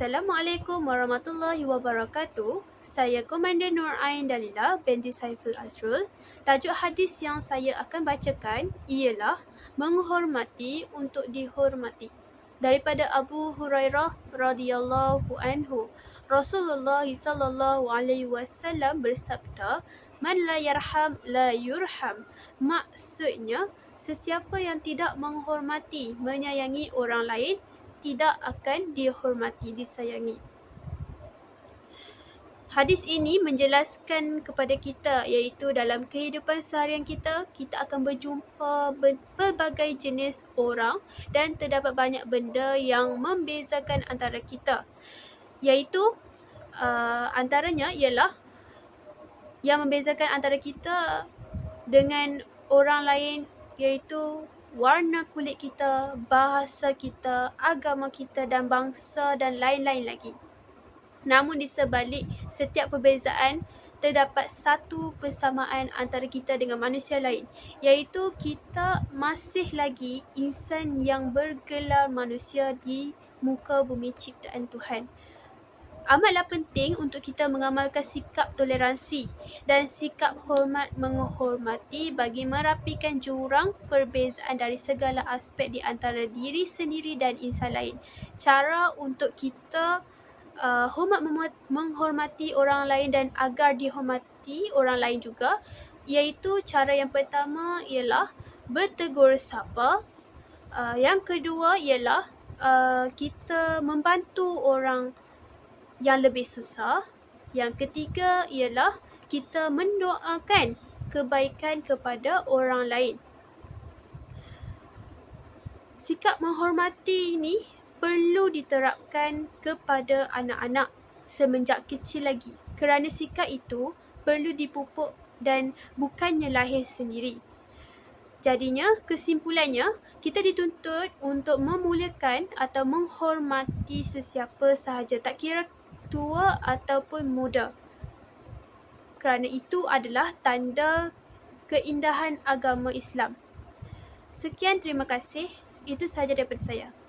Assalamualaikum warahmatullahi wabarakatuh. Saya Komander Nur Ain Dalila binti Saiful Azrul. Tajuk hadis yang saya akan bacakan ialah menghormati untuk dihormati. Daripada Abu Hurairah radhiyallahu anhu, Rasulullah sallallahu alaihi wasallam bersabda, "Man la yarham la yurham." Maksudnya, sesiapa yang tidak menghormati, menyayangi orang lain, tidak akan dihormati, disayangi. Hadis ini menjelaskan kepada kita iaitu dalam kehidupan seharian kita, kita akan berjumpa pelbagai jenis orang dan terdapat banyak benda yang membezakan antara kita. Iaitu uh, antaranya ialah yang membezakan antara kita dengan orang lain iaitu warna kulit kita, bahasa kita, agama kita dan bangsa dan lain-lain lagi. Namun di sebalik setiap perbezaan, terdapat satu persamaan antara kita dengan manusia lain, iaitu kita masih lagi insan yang bergelar manusia di muka bumi ciptaan Tuhan amatlah penting untuk kita mengamalkan sikap toleransi dan sikap hormat menghormati bagi merapikan jurang perbezaan dari segala aspek di antara diri sendiri dan insan lain. Cara untuk kita uh, hormat menghormati orang lain dan agar dihormati orang lain juga iaitu cara yang pertama ialah bertegur sapa. Uh, yang kedua ialah uh, kita membantu orang yang lebih susah. Yang ketiga ialah kita mendoakan kebaikan kepada orang lain. Sikap menghormati ini perlu diterapkan kepada anak-anak semenjak kecil lagi kerana sikap itu perlu dipupuk dan bukannya lahir sendiri. Jadinya, kesimpulannya, kita dituntut untuk memuliakan atau menghormati sesiapa sahaja. Tak kira tua ataupun muda. Kerana itu adalah tanda keindahan agama Islam. Sekian terima kasih. Itu sahaja daripada saya.